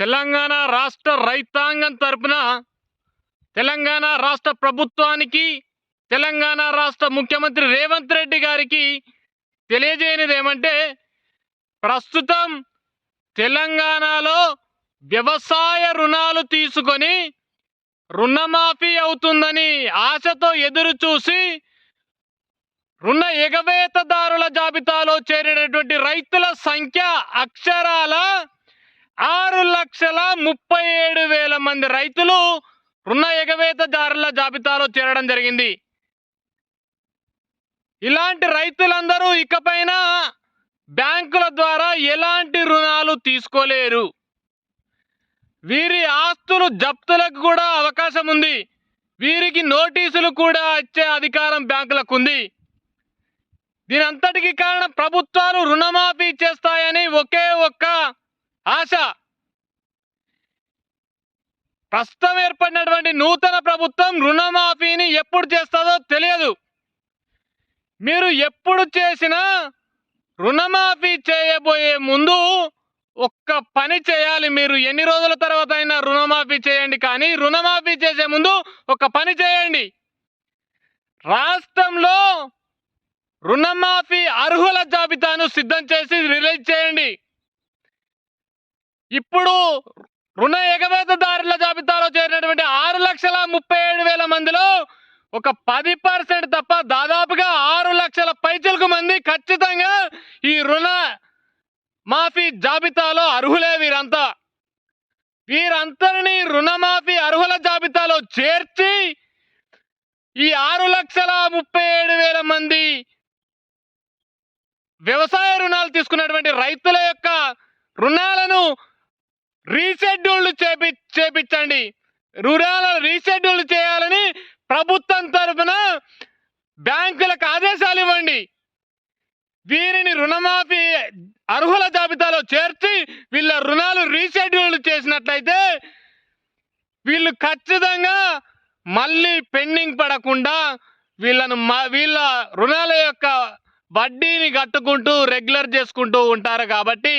తెలంగాణ రాష్ట్ర రైతాంగం తరపున తెలంగాణ రాష్ట్ర ప్రభుత్వానికి తెలంగాణ రాష్ట్ర ముఖ్యమంత్రి రేవంత్ రెడ్డి గారికి తెలియజేయనిది ఏమంటే ప్రస్తుతం తెలంగాణలో వ్యవసాయ రుణాలు తీసుకొని రుణమాఫీ అవుతుందని ఆశతో ఎదురు చూసి రుణ ఎగవేతదారుల జాబితాలో చేరినటువంటి రైతుల సంఖ్య అక్షరాల లక్షల ముప్పై ఏడు వేల మంది రైతులు రుణ ఎగవేతదారుల జాబితాలో చేరడం జరిగింది. ఇలాంటి రైతులందరూ ఇకపైన బ్యాంకుల ద్వారా ఎలాంటి రుణాలు తీసుకోలేరు. వీరి ఆస్తులు జప్తులకు కూడా అవకాశం ఉంది. వీరికి నోటీసులు కూడా ఇచ్చే అధికారం బ్యాంకులకు ఉంది. దీని అంతటికి కారణం ప్రభుత్వాలు రుణమాఫీ చేస్తాయని ఒకే ఒక్క ఆశ. ప్రస్తుతం ఏర్పడినటువంటి నూతన ప్రభుత్వం రుణమాఫీని ఎప్పుడు చేస్తుందో తెలియదు. మీరు ఎప్పుడు చేసినా రుణమాఫీ చేయబోయే ముందు ఒక్క పని చేయాలి. మీరు ఎన్ని రోజుల తర్వాత అయినా రుణమాఫీ చేయండి కానీ రుణమాఫీ చేసే ముందు ఒక పని చేయండి. రాష్ట్రంలో రుణమాఫీ అర్హుల జాబితాను సిద్ధం చేసి రిలీజ్ చేయండి. ఇప్పుడు రుణ ఎగవేతదారుల జాబితాలో చేరినటువంటి ఆరు లక్షల ముప్పై ఏడు వేల మందిలో ఒక పది పర్సెంట్ తప్ప దాదాపుగా ఆరు లక్షల పైచలకు మంది ఖచ్చితంగా ఈ రుణ మాఫీ జాబితాలో అర్హులే వీరంతా. వీరందరినీ రుణమాఫీ అర్హుల జాబితాలో చేర్చి ఈ ఆరు లక్షల ముప్పై ఏడు వేల మంది వ్యవసాయ రుణాలు తీసుకున్నటువంటి రైతుల యొక్క రుణాలను రీషెడ్యూల్ చేపి చేపించండి రుణాల రీషెడ్యూల్ చేయాలని ప్రభుత్వం తరఫున బ్యాంకులకు ఆదేశాలు ఇవ్వండి. వీరిని రుణమాఫీ అర్హుల జాబితాలో చేర్చి వీళ్ళ రుణాలు రీషెడ్యూల్ చేసినట్లయితే వీళ్ళు ఖచ్చితంగా మళ్ళీ పెండింగ్ పడకుండా వీళ్ళను వీళ్ళ రుణాల యొక్క వడ్డీని కట్టుకుంటూ రెగ్యులర్ చేసుకుంటూ ఉంటారు కాబట్టి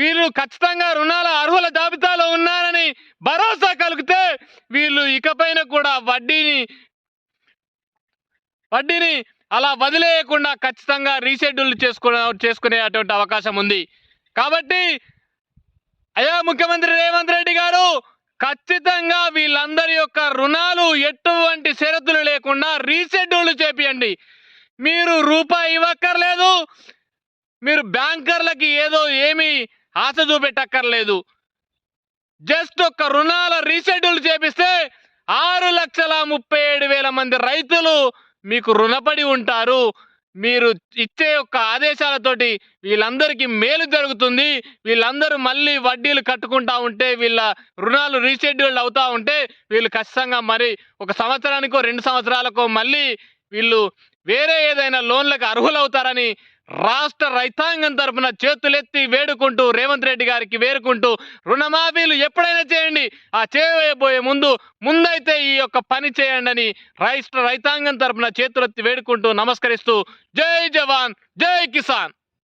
వీళ్ళు ఖచ్చితంగా రుణాల అర్హుల జాబితాలో ఉన్నారని భరోసా కలిగితే వీళ్ళు ఇకపైన కూడా వడ్డీని వడ్డీని అలా వదిలేయకుండా ఖచ్చితంగా రీషెడ్యూల్ చేసుకునే చేసుకునేటువంటి అవకాశం ఉంది. కాబట్టి అయ్యా ముఖ్యమంత్రి రేవంత్ రెడ్డి గారు ఖచ్చితంగా వీళ్ళందరి యొక్క రుణాలు ఎటువంటి షరతులు లేకుండా రీషెడ్యూల్ చేపియండి. మీరు రూపాయి ఇవ్వక్కర్లేదు. మీరు బ్యాంకర్లకి ఏదో ఏమీ ఆశ చూపెట్టక్కర్లేదు. జస్ట్ ఒక రుణాల రీషెడ్యూల్ చేపిస్తే ఆరు లక్షల ముప్పై ఏడు వేల మంది రైతులు మీకు రుణపడి ఉంటారు. మీరు ఇచ్చే యొక్క ఆదేశాలతోటి వీళ్ళందరికీ మేలు జరుగుతుంది. వీళ్ళందరూ మళ్ళీ వడ్డీలు కట్టుకుంటా ఉంటే వీళ్ళ రుణాలు రీషెడ్యూల్డ్ అవుతా ఉంటే వీళ్ళు ఖచ్చితంగా మరి ఒక సంవత్సరానికో రెండు సంవత్సరాలకో మళ్ళీ వీళ్ళు వేరే ఏదైనా లోన్లకు అర్హులవుతారని రాష్ట్ర రైతాంగం తరపున చేతులెత్తి వేడుకుంటూ రేవంత్ రెడ్డి గారికి వేరుకుంటూ రుణమాఫీలు ఎప్పుడైనా చేయండి. ఆ చేయబోయే ముందు ముందైతే ఈ యొక్క పని చేయండి అని రాష్ట్ర రైతాంగం తరపున చేతులెత్తి వేడుకుంటూ నమస్కరిస్తూ జై జవాన్ జై కిసాన్.